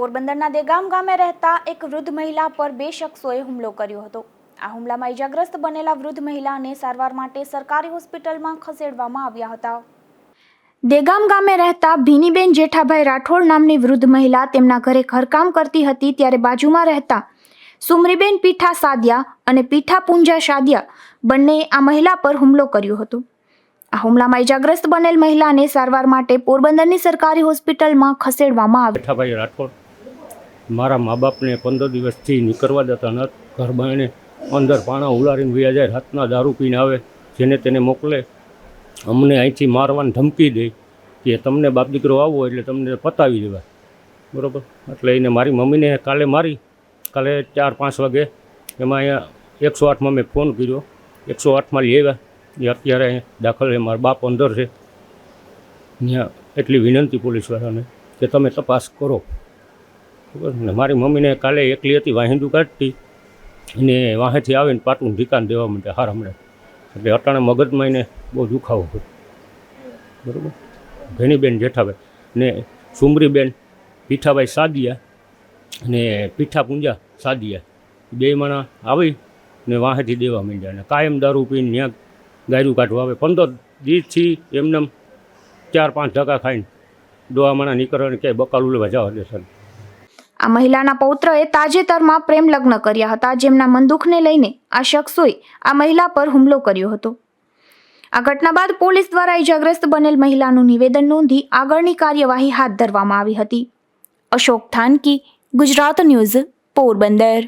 પોરબંદરના દેગામ ગામે રહેતા એક વૃદ્ધ મહિલા પર બે શખ્સોએ હુમલો કર્યો હતો. આ હુમલામાં ઇજાગ્રસ્ત બનેલા વૃદ્ધ મહિલાને સારવાર માટે સરકારી હોસ્પિટલમાં ખસેડવામાં આવ્યા હતા. દેગામ ગામે રહેતા ભીનીબેન જેઠાભાઈ રાઠોડ નામની વૃદ્ધ મહિલા તેમના ઘરે ઘરકામ કરતી હતી ત્યારે બાજુમાં રહેતા સુમરીબેન પીઠા સાદિયા અને પીઠા પૂંજા સાદિયા બંનેએ આ મહિલા પર હુમલો કર્યો હતો. આ હુમલામાં ઇજાગ્રસ્ત બનેલ મહિલાને સારવાર માટે પોરબંદરની સરકારી હોસ્પિટલમાં ખસેડવામાં આવી રાઠોડ મારા મા બાપને પંદર દિવસથી નીકળવા દેતા ન ઘર બાયણે અંદર પાણા ઉલારીને વ્યા જાય, રાતના દારૂ પીને આવે. જેને તેને મોકલે, અમને અહીંથી મારવાની ધમકી દે કે તમને બાપ દીકરો આવો એટલે તમને પતાવી દેવા બરાબર? એટલે એને મારી મમ્મીને કાલે મારી, કાલે ચાર પાંચ વાગે એમાં અહીંયા એકસો આઠમાં મેં ફોન કર્યો. એકસો આઠમાં લઈ આવ્યા. એ અત્યારે દાખલ છે, મારા બાપ અંદર છે. ત્યાં એટલી વિનંતી પોલીસવાળાને કે તમે તપાસ કરો. ને મારી મમ્મીને કાલે એકલી હતી, વાહિંદુ કાઢતી. અને વાહેથી આવીને પાટું ઢીકાન દેવા માટે હાર હમણાં. એટલે અટાણે મગજમાં એને બહુ દુખાવો હતો બરાબર? ભેણીબેન જેઠાભાઈ. ને સુમરીબેન, પીઠાભાઈ સાદિયા ને પીઠા પૂંજા સાદિયા. બે માણા આવી ને વાહેથી દેવા માંડ્યા. ને કાયમ દારૂ પીને ત્યાં ગાયરું કાઢવા આવે. પંદર દિવસથી એમને ચાર પાંચ ટકા ખાઈને દોવા માણા નીકળે ને ક્યાંય બકાલું લેવા જવા દેશે. આ મહિલાના પૌત્રએ તાજેતરમાં પ્રેમ લગ્ન કર્યા હતા, જેમના મનદુખને લઈને આ શખ્સોએ આ મહિલા પર હુમલો કર્યો હતો. આ ઘટના બાદ પોલીસ દ્વારા ઇજાગ્રસ્ત બનેલ મહિલાનું નિવેદન નોંધી આગળની કાર્યવાહી હાથ ધરવામાં આવી હતી. અશોક થાનકી, ગુજરાત ન્યૂઝ, પોરબંદર.